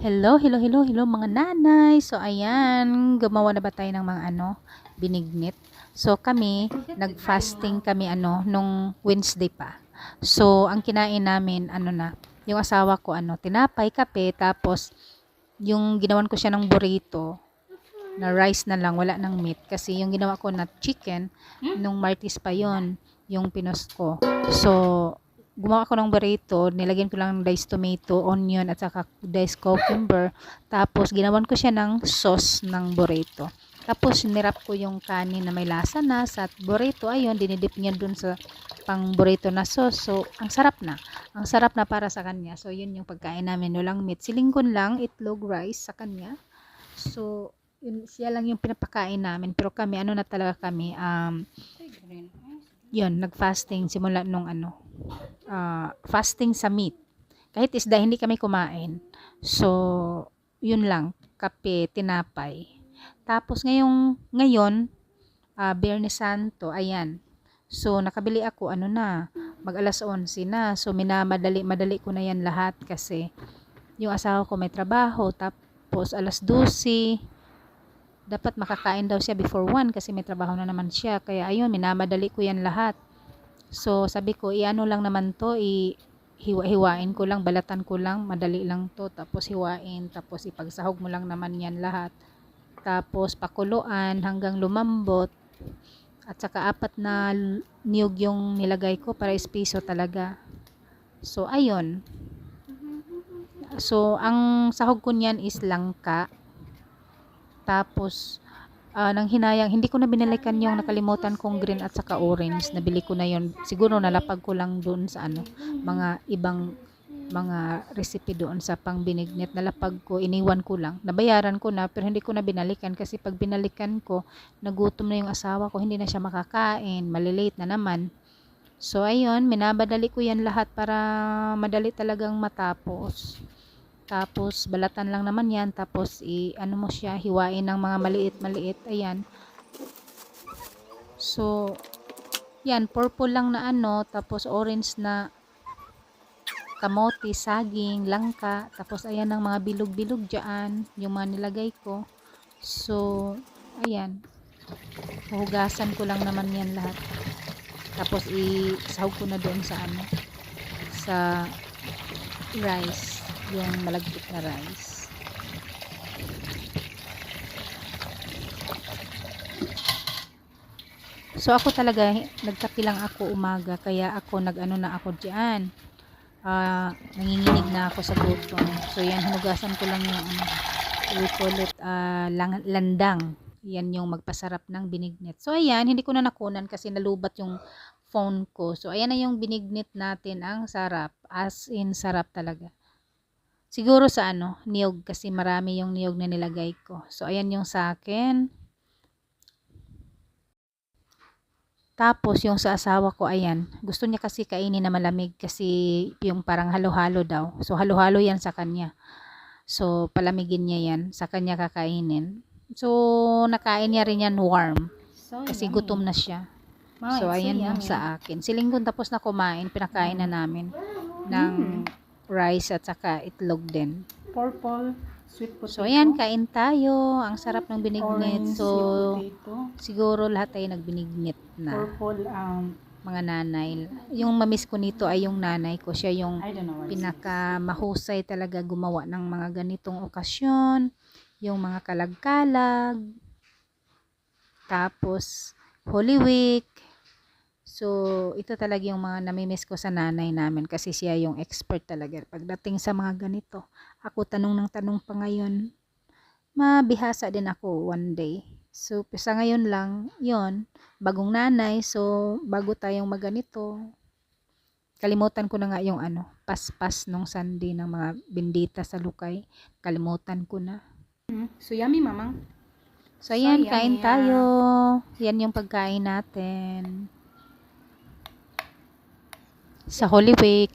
Hello, hello, hello, hello mga nanay. So ayan, gumawa na ba tayo ng mga ano, binignit. So kami, nag-fasting kami ano nung Wednesday pa. So ang kinain namin ano na, yung asawa ko ano, tinapay, kape, tapos yung ginawan ko siya ng burrito na rice na lang, wala ng meat. Kasi yung ginawa ko na chicken, nung Martis pa yon yung pinos ko. So, gumawa ko ng burrito, nilagyan ko lang ng diced tomato, onion, at saka diced cucumber. Tapos, ginawan ko siya ng sauce ng burrito. Tapos, nirap ko yung kanin na may lasa na sa burrito. Ayun, dinidip niya dun sa pang burrito na sauce. So, ang sarap na. Ang sarap na para sa kanya. So, yun yung pagkain namin. Walang meat. Silingkon lang, itlog, rice sa kanya. So, yun, siya lang yung pinapakain namin. Pero kami, ano na talaga kami, um, yun, nag-fasting simula nung ano, ah, fasting sa meat. Kahit isda, hindi kami kumain. So, yun lang, kape, tinapay. Tapos ngayong, ngayon, uh, Biyernes Santo, ayan. So, nakabili ako, ano na, mag alas 11 na. So, minamadali, madali ko na yan lahat kasi yung asawa ko may trabaho. Tapos, alas 12, dapat makakain daw siya before 1 kasi may trabaho na naman siya. Kaya ayun, minamadali ko yan lahat. So, sabi ko, iano lang naman to, i hiwa-hiwain ko lang, balatan ko lang, madali lang to, tapos hiwain, tapos ipagsahog mo lang naman yan lahat. Tapos pakuluan hanggang lumambot. At saka apat na niyog yung nilagay ko para espiso talaga. So, ayun. So, ang sahog ko niyan is langka. Tapos, ah, nang hinayang, hindi ko na binalikan yung nakalimutan kong green at saka orange. Nabili ko na yon Siguro nalapag ko lang doon sa ano, mga ibang mga recipe doon sa pang binignit. Nalapag ko, iniwan ko lang. Nabayaran ko na, pero hindi ko na binalikan kasi pag binalikan ko, nagutom na yung asawa ko, hindi na siya makakain, malilate na naman. So, ayun, minabadali ko yan lahat para madali talagang matapos. Tapos, balatan lang naman yan. Tapos, i, ano mo siya, hiwain ng mga maliit-maliit. Ayan. So, yan, purple lang na ano. Tapos, orange na kamote, saging, langka. Tapos, ayan ang mga bilog-bilog dyan. Yung mga nilagay ko. So, ayan. Hugasan ko lang naman yan lahat. Tapos, isahog ko na doon sa ano. Sa rice yung malagkit na rice. So ako talaga nagkape lang ako umaga kaya ako nagano na ako diyan. Uh, nanginginig na ako sa gutom. So yan hinugasan ko lang yung ano, we call uh, landang. Yan yung magpasarap ng binignit. So ayan, hindi ko na nakunan kasi nalubat yung phone ko. So ayan na yung binignit natin. Ang sarap. As in sarap talaga. Siguro sa ano, niyog kasi marami yung niyog na nilagay ko. So, ayan yung sa akin. Tapos, yung sa asawa ko, ayan. Gusto niya kasi kainin na malamig kasi yung parang halo-halo daw. So, halo-halo yan sa kanya. So, palamigin niya yan. Sa kanya kakainin. So, nakain niya rin yan warm. Kasi gutom na siya. So, ayan yung sa akin. Silinggon tapos na kumain, pinakain na namin ng rice at saka itlog din. Purple sweet potato. So, ayan, kain tayo. Ang sarap ng binignit. Orange So, siguro lahat tayo nagbinignit na. Purple, um, Mga nanay. Yung mamiss ko nito ay yung nanay ko. Siya yung pinaka mahusay talaga gumawa ng mga ganitong okasyon. Yung mga kalag-kalag. Tapos, Holy Week. So, ito talaga yung mga namimiss ko sa nanay namin kasi siya yung expert talaga pagdating sa mga ganito. Ako tanong ng tanong pa ngayon. Mabihasa din ako one day. So, sa ngayon lang, yon bagong nanay. So, bago tayong maganito, kalimutan ko na nga yung ano, paspas nung Sunday ng mga bindita sa Lukay. Kalimutan ko na. Mm, So, yummy, mamang. So, ayan, So, kain tayo. Yan yung pagkain natin. Sa Holy Week.